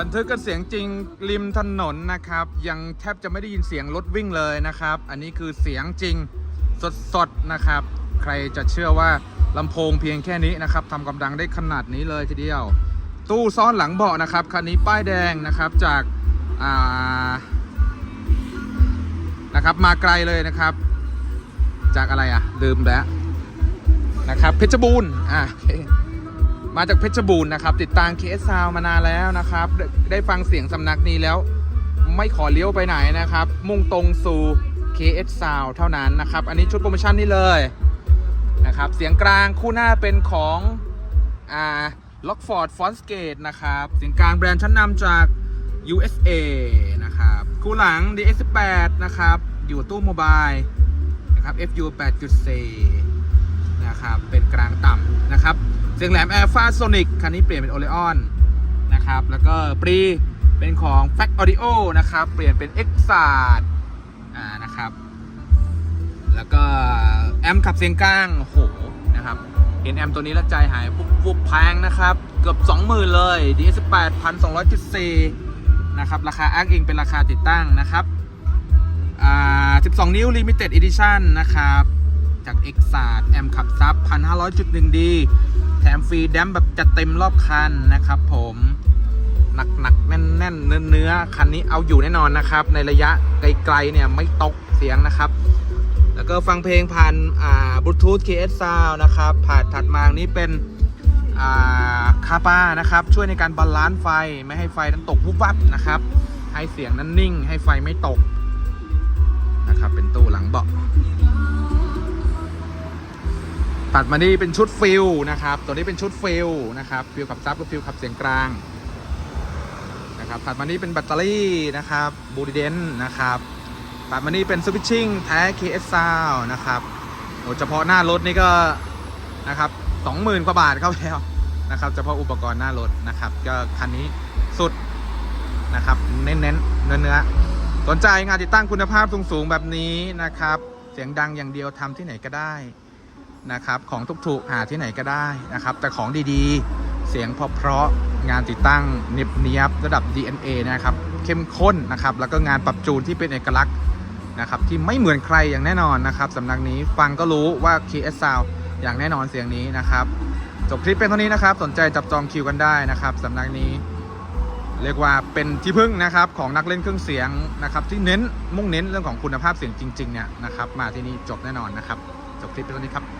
บันทึกกันเสียงจริงริมถนนนะครับ ยังแทบจะไม่ได้ยินเสียงรถวิ่งเลยนะครับ อันนี้คือเสียงจริงสดๆนะครับ ใครจะเชื่อว่าลำโพงเพียงแค่นี้นะครับทำกำลังได้ขนาดนี้เลยทีเดียว ตู้ซ้อนหลังเบาะนะครับคันนี้ป้ายแดงนะครับจากอ่านะครับมาไกลเลยนะครับ จากอะไรอะลืมแล้วนะครับเพชรบูรณ์อะ มาจากเพชรบูรณ์นะครับ ติดตาม KS Sound มานานแล้วนะครับ ได้ฟังเสียงสำนักนี้แล้ว ไม่ขอเลี้ยวไปไหนนะครับ มุ่งตรงสู่ KS Sound เท่านั้นนะครับ อันนี้ชุดโปรโมชั่นนี่เลยนะครับ เสียงกลางคู่หน้าเป็นของอ่า Lockford f o n s g a t e นะครับ เสียงกลางแบรนด์ชั้นนำจาก USA นะครับ คู่หลัง DS18 นะครับ อยู่ตู้โมบายนะครับ FU 8.4 นะครับ เป็นกลางต่ำ สียงแหลม a i r f a s o n i c คันนี้เปลี่ยนเป็น Oleon นนะครับ แล้วก็ปรีเป็นของ Fact Audio นะครับ เปลี่ยนเป็น e x a d อ่านะครับ แล้วก็แอมขับเสียงกลางโหนะครับ เห็นแอมตัวนี้แล้วใจหายปุ๊บปุ๊บแพงนะครับ เกือบ 20,000 เลย DS8 1,274นะครับราคาอ้างอิงเป็นราคาติดตั้งนะครับอ่า12 นิ้ว Limited Edition นะครับ จาก e x a d แอมขับซับ 1,500.1ดี แถมฟรีแดมแบบจัดเต็มรอบคันนะครับผมหนักหนักๆแน่นแน่นเนื้อเนื้อๆคันนี้เอาอยู่แน่นอนนะครับ ในระยะไกลๆเนี่ยไม่ตกเสียงนะครับ แล้วก็ฟังเพลงผ่านอ่าบลูทูธ KS Sound นะครับผ่านถัดมานี้เป็นอ่าคาปานะครับ ช่วยในการบาลานซ์ไฟไม่ให้ไฟนั้นตกวุบวับนะครับ ให้เสียงนั้นนิ่ง ให้ไฟไม่ตกนะครับ เป็นตู้หลังเบาะ ตัดมานี่เป็นชุดฟิลนะครับ ตัวนี้เป็นชุดฟิลนะครับ ฟิลขับซับกับฟิลขับเสียงกลางนะครับ ตัดมานี่เป็นแบตเตอรี่นะครับบูดิเดนนะครับ ตัดมานี่เป็นสวิตชิ่งแท้ KS Sound นะครับโอ้เฉพาะหน้ารถนี่ก็นะครับ20,000กว่าบาทเข้าแล้วนะครับเฉพาะอุปกรณ์หน้ารถนะครับ ก็คันนี้สุดนะครับ เน้นๆเนื้อเนื้อสนใจงานติดตั้งคุณภาพสูงๆแบบนี้นะครับ เสียงดังอย่างเดียวทำที่ไหนก็ได้ นะครับ ของถูกๆหาที่ไหนก็ได้นะครับ แต่ของดีๆ เสียงเพราะๆงานติดตั้งเนียบเนียบระดับ DNA นะครับ เข้มข้นนะครับ แล้วก็งานปรับจูนที่เป็นเอกลักษณ์นะครับที่ไม่เหมือนใครอย่างแน่นอนนะครับสำนักนี้ฟังก็รู้ว่า KS Sound อย่างแน่นอนเสียงนี้นะครับจบคลิปเป็นเท่านี้นะครับ สนใจจับจองคิวกันได้นะครับสำนักนี้ เรียกว่าเป็นที่พึ่งนะครับของนักเล่นเครื่องเสียงนะครับ ที่เน้นมุ่งเน้นเรื่องของคุณภาพเสียงจริงๆเนี่ยนะครับ มาที่นี่จบแน่นอนนะครับจบคลิปเป็นเท่านี้ครับ